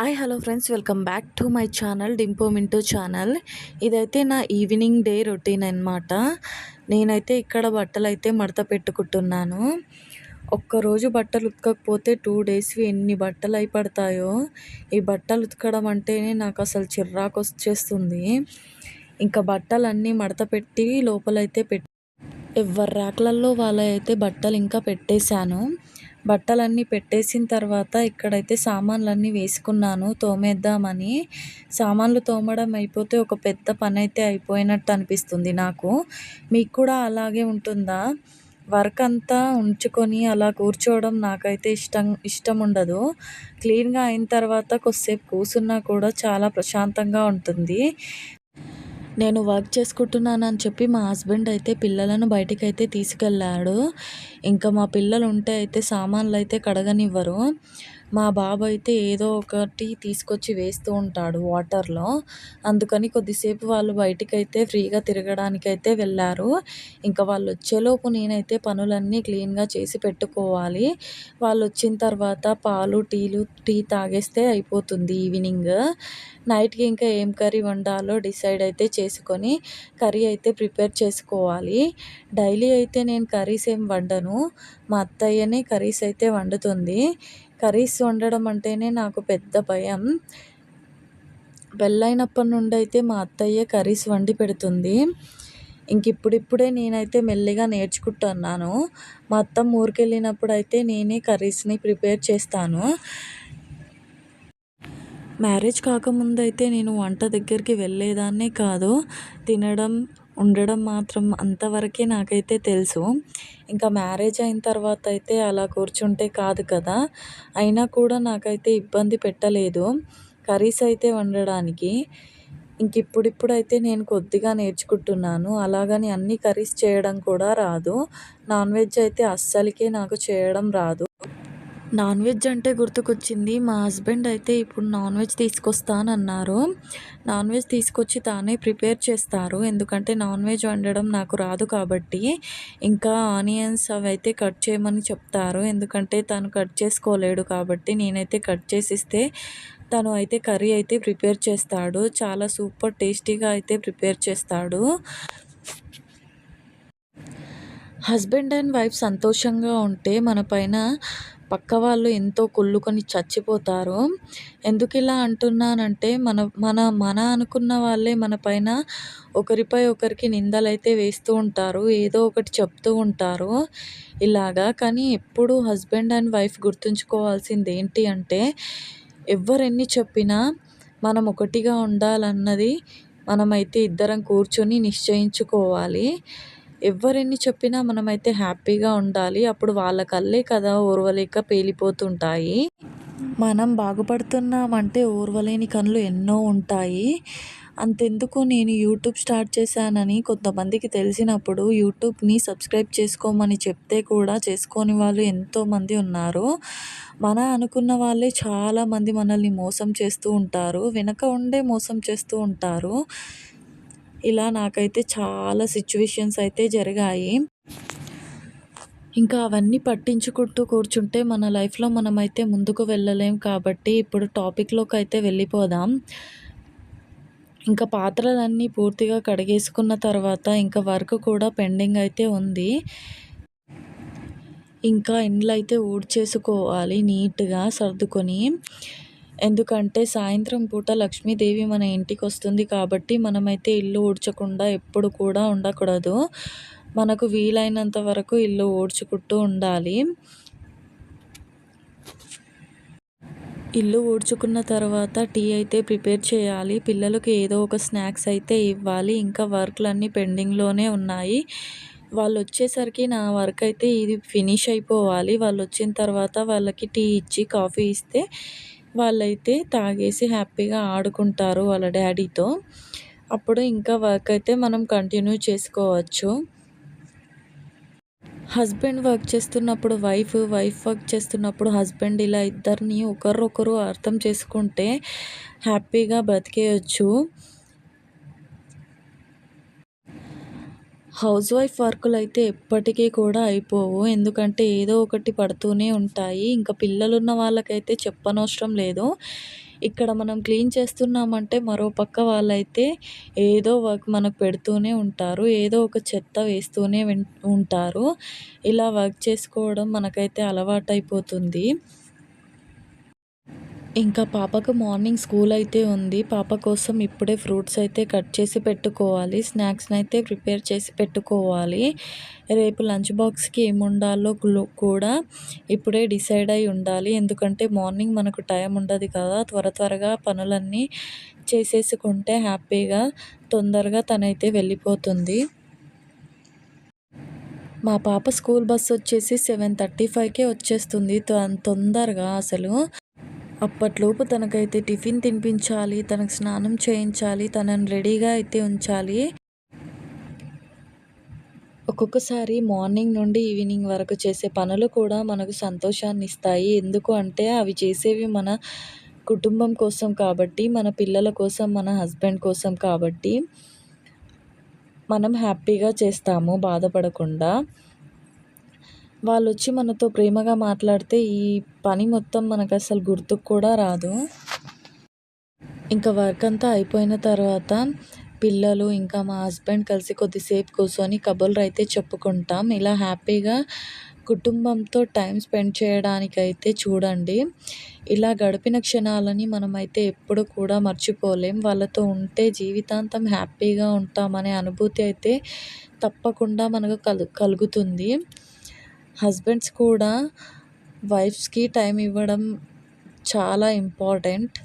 Hi hello friends welcome back to my channel Dimpo Mintu channel ఇదైతే నా evening day routine అనమాట నేనైతే ఇక్కడ బట్టలు అయితే మడత పెట్టుకుంటున్నాను. ఒక్కరోజు బట్టలు ఉతకకపోతే టూ డేస్వి ఎన్ని బట్టలు అయి పడతాయో. ఈ బట్టలు ఉతకడం అంటేనే నాకు అసలు చిర్రాకు వచ్చేస్తుంది. ఇంకా బట్టలన్నీ మడత పెట్టి లోపలైతే పెట్టి ఎవరి ర్యాక్లలో వాళ్ళైతే బట్టలు ఇంకా పెట్టేశాను. బట్టలన్నీ పెట్టేసిన తర్వాత ఇక్కడైతే సామాన్లన్నీ వేసుకున్నాను తోమేద్దామని. సామాన్లు తోమడం అయిపోతే ఒక పెద్ద పని అయితే అయిపోయినట్టు అనిపిస్తుంది నాకు. మీకు కూడా అలాగే ఉంటుందా? వర్క్ అంతా ఉంచుకొని అలా కూర్చోవడం నాకైతే ఇష్టం ఇష్టం ఉండదు. క్లీన్గా అయిన తర్వాత కొద్దిసేపు కూర్చున్నా కూడా చాలా ప్రశాంతంగా ఉంటుంది. నేను వర్క్ చేసుకుంటున్నానని చెప్పి మా హస్బెండ్ అయితే పిల్లలను బయటికి అయితే తీసుకెళ్ళాడు. ఇంకా మా పిల్లలు ఉంటే అయితే సామాన్లు అయితే కడగనివ్వరు. మా బాబు అయితే ఏదో ఒకటి తీసుకొచ్చి వేస్తూ ఉంటాడు వాటర్లో. అందుకని కొద్దిసేపు వాళ్ళు బయటికైతే ఫ్రీగా తిరగడానికైతే వెళ్ళారు. ఇంకా వాళ్ళు వచ్చేలోపు నేనైతే పనులన్నీ క్లీన్గా చేసి పెట్టుకోవాలి. వాళ్ళు వచ్చిన తర్వాత పాలు టీలు టీ తాగేస్తే అయిపోతుంది ఈవినింగ్. నైట్కి ఇంకా ఏం కర్రీ వండాలో డిసైడ్ అయితే చేసుకొని కర్రీ అయితే ప్రిపేర్ చేసుకోవాలి. డైలీ అయితే నేను కర్రీస్ ఏం వండను. మా అత్తయ్యనే కర్రీస్ అయితే వండుతుంది. కర్రీస్ వండడం అంటేనే నాకు పెద్ద భయం. పెళ్ళైనప్పటి నుండి అయితే మా అత్తయ్య కర్రీస్ వండి పెడుతుంది. ఇంక ఇప్పుడిప్పుడే నేనైతే మెల్లిగా నేర్చుకుంటున్నాను. మా అత్తమ్మ ఊరికెళ్ళినప్పుడు అయితే నేనే కర్రీస్ని ప్రిపేర్ చేస్తాను. మ్యారేజ్ కాకముందు అయితే నేను వంట దగ్గరికి వెళ్ళేదాన్నే కాదు. తినడం ఉండడం మాత్రం అంతవరకే నాకైతే తెలుసు. ఇంకా మ్యారేజ్ అయిన తర్వాత అయితే అలా కూర్చుంటే కాదు కదా. అయినా కూడా నాకైతే ఇబ్బంది పెట్టలేదు. కర్రీస్ అయితే వండడానికి. ఇంక ఇప్పుడిప్పుడైతే నేను కొద్దిగా నేర్చుకుంటున్నాను. అలాగని అన్ని కర్రీస్ చేయడం కూడా రాదు. నాన్ వెజ్ అయితే అస్సలకే నాకు చేయడం రాదు. నాన్ వెజ్ అంటే గుర్తుకొచ్చింది. మా హస్బెండ్ అయితే ఇప్పుడు నాన్ వెజ్ తీసుకొస్తానన్నారు నాన్ వెజ్ తీసుకొచ్చి తానే ప్రిపేర్ చేస్తారు. ఎందుకంటే నాన్ వెజ్ వండడం నాకు రాదు కాబట్టి ఇంకా ఆనియన్స్ అవి అయితే కట్ చేయమని చెప్తారు. ఎందుకంటే తను కట్ చేసుకోలేడు కాబట్టి నేనైతే కట్ చేసిస్తే తను అయితే కర్రీ అయితే ప్రిపేర్ చేస్తాడు. చాలా సూపర్ టేస్టీగా అయితే ప్రిపేర్ చేస్తాడు. హస్బెండ్ అండ్ వైఫ్ సంతోషంగా ఉంటే మన పైన పక్క వాళ్ళు ఎంతో కుళ్ళుకొని చచ్చిపోతారు. ఎందుకు ఇలా అంటున్నానంటే మన మన మన అనుకున్న వాళ్ళే మన పైన ఒకరిపై ఒకరికి నిందలైతే వేస్తూ ఉంటారు. ఏదో ఒకటి చెప్తూ ఉంటారు. ఇలాగా. కానీ ఎప్పుడు హస్బెండ్ అండ్ వైఫ్ గుర్తుంచుకోవాల్సింది ఏంటి అంటే ఎవరెన్ని చెప్పినా మనం ఒకటిగా ఉండాలన్నది మనమైతే ఇద్దరం కూర్చొని నిశ్చయించుకోవాలి. ఎవరెన్ని చెప్పినా మనమైతే హ్యాపీగా ఉండాలి. అప్పుడు వాళ్ళ కళ్ళే కదా ఓర్వలేక పేలిపోతుంటాయి. మనం బాగుపడుతున్నామంటే ఓర్వలేని కళ్ళు ఎన్నో ఉంటాయి. అంతెందుకు నేను యూట్యూబ్ స్టార్ట్ చేశానని కొంతమందికి తెలిసినప్పుడు యూట్యూబ్ని సబ్స్క్రైబ్ చేసుకోమని చెప్తే కూడా చేసుకోని వాళ్ళు ఎంతోమంది ఉన్నారు. మన అనుకున్న వాళ్ళే చాలామంది మనల్ని మోసం చేస్తూ ఉంటారు. వెనక ఉండే మోసం చేస్తూ ఉంటారు. ఇలా నాకైతే చాలా సిచ్యువేషన్స్ అయితే జరిగాయి. ఇంకా అవన్నీ పట్టించుకుంటూ కూర్చుంటే మన లైఫ్లో మనమైతే ముందుకు వెళ్ళలేం కాబట్టి ఇప్పుడు టాపిక్లోకి అయితే వెళ్ళిపోదాం. ఇంకా పాత్రలన్నీ పూర్తిగా కడిగేసుకున్న తర్వాత ఇంకా వర్క్ కూడా పెండింగ్ అయితే ఉంది. ఇంకా ఇండ్లు అయితే ఊడ్చేసుకోవాలి నీట్గా సర్దుకొని. ఎందుకంటే సాయంత్రం పూట లక్ష్మీదేవి మన ఇంటికి వస్తుంది కాబట్టి మనమైతే ఇల్లు ఊడ్చకుండా ఎప్పుడు కూడా ఉండకూడదు. మనకు వీలైనంత వరకు ఇల్లు ఊడ్చుకుంటూ ఉండాలి. ఇల్లు ఊడ్చుకున్న తర్వాత టీ అయితే ప్రిపేర్ చేయాలి. పిల్లలకి ఏదో ఒక స్నాక్స్ అయితే ఇవ్వాలి. ఇంకా వర్క్లన్నీ పెండింగ్లోనే ఉన్నాయి. వాళ్ళు వచ్చేసరికి నా వర్క్ అయితే ఇది ఫినిష్ అయిపోవాలి. వాళ్ళు వచ్చిన తర్వాత వాళ్ళకి టీ ఇచ్చి కాఫీ ఇస్తే వాళ్ళైతే తాగేసి హ్యాపీగా ఆడుకుంటారు వాళ్ళ డాడీతో. అప్పుడు ఇంకా వర్క్ అయితే మనం కంటిన్యూ చేసుకోవచ్చు. హస్బెండ్ వర్క్ చేస్తున్నప్పుడు వైఫ్ వైఫ్ వర్క్ చేస్తున్నప్పుడు హస్బెండ్ ఇలా ఇద్దరిని ఒకరొకరు అర్థం చేసుకుంటే హ్యాపీగా బ్రతికేయచ్చు హౌస్ వైఫ్ వర్కులు అయితే ఎప్పటికీ కూడా అయిపోవు. ఎందుకంటే ఏదో ఒకటి పడుతూనే ఉంటాయి. ఇంకా పిల్లలున్న వాళ్ళకైతే చెప్పనవసరం లేదు. ఇక్కడ మనం క్లీన్ చేస్తున్నామంటే మరో పక్క వాళ్ళైతే ఏదో వర్క్ మనకు పెడుతూనే ఉంటారు. ఏదో ఒక చెత్త వేస్తూనే ఉంటారు. ఇలా వర్క్ చేసుకోవడం మనకైతే అలవాటైపోతుంది. ఇంకా పాపకు మార్నింగ్ స్కూల్ అయితే ఉంది. పాప కోసం ఇప్పుడే ఫ్రూట్స్ అయితే కట్ చేసి పెట్టుకోవాలి. స్నాక్స్ని అయితే ప్రిపేర్ చేసి పెట్టుకోవాలి. రేపు లంచ్ బాక్స్కి ఏమి ఉండాలో కూడా ఇప్పుడే డిసైడ్ అయి ఉండాలి. ఎందుకంటే మార్నింగ్ మనకు టైం ఉండదు కదా. త్వర త్వరగా పనులన్నీ చేసేసుకుంటే హ్యాపీగా తొందరగా తనైతే వెళ్ళిపోతుంది. మా పాప స్కూల్ బస్సు వచ్చేసి సెవెన్ థర్టీ ఫైవ్కే వచ్చేస్తుంది. తొందరగా అసలు. అప్పట్లోపు తనకైతే టిఫిన్ తినిపించాలి తనకు స్నానం చేయించాలి తనని రెడీగా అయితే ఉంచాలి. ఒక్కొక్కసారి మార్నింగ్ నుండి ఈవినింగ్ వరకు చేసే పనులు కూడా మనకు సంతోషాన్ని ఇస్తాయి. ఎందుకు అంటే అవి చేసేవి మన కుటుంబం కోసం కాబట్టి మన పిల్లల కోసం మన హస్బెండ్ కోసం కాబట్టి మనం హ్యాపీగా చేస్తాము బాధపడకుండా. వాళ్ళు వచ్చి మనతో ప్రేమగా మాట్లాడితే ఈ పని మొత్తం మనకు అసలు గుర్తుకు కూడా రాదు. ఇంకా వర్క్ అంతా అయిపోయిన తర్వాత పిల్లలు ఇంకా మా హస్బెండ్ కలిసి కొద్దిసేపు కూర్చొని కబుర్లు అయితే చెప్పుకుంటాం. ఇలా హ్యాపీగా కుటుంబంతో టైం స్పెండ్ చేయడానికైతే చూడండి. ఇలా గడిపిన క్షణాలని మనమైతే ఎప్పుడు కూడా మర్చిపోలేం. వాళ్ళతో ఉంటే జీవితాంతం హ్యాపీగా ఉంటామనే అనుభూతి అయితే తప్పకుండా మనకు కలు కలుగుతుంది. హస్బెండ్స్ కూడా వైఫ్స్కి టైం ఇవ్వడం చాలా ఇంపార్టెంట్.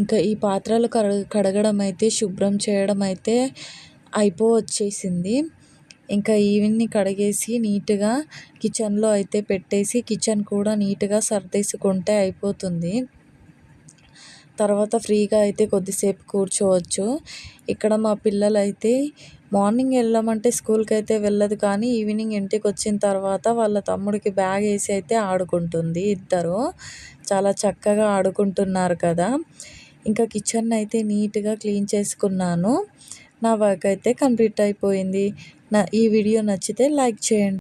ఇంకా ఈ పాత్రలు కడగడం అయితే శుభ్రం చేయడం అయితే అయిపో వచ్చేసింది. ఇంకా ఈవెన్ని కడిగేసి నీట్గా కిచెన్లో అయితే పెట్టేసి కిచెన్ కూడా నీట్గా సర్దేసుకుంటే అయిపోతుంది. తర్వాత ఫ్రీగా అయితే కొద్దిసేపు కూర్చోవచ్చు. ఇక్కడ మా పిల్లలైతే మార్నింగ్ వెళ్ళమంటే స్కూల్కి అయితే వెళ్ళదు కానీ ఈవినింగ్ ఇంటికి వచ్చిన తర్వాత వాళ్ళ తమ్ముడికి బ్యాగ్ వేసి అయితే ఆడుకుంటుంది ఇద్దరు. చాలా చక్కగా ఆడుకుంటున్నారు కదా. ఇంకా కిచెన్ అయితే నీట్గా క్లీన్ చేసుకున్నాను. నా వర్క్ అయితే కంప్లీట్ అయిపోయింది. నా ఈ వీడియో నచ్చితే లైక్ చేయండి.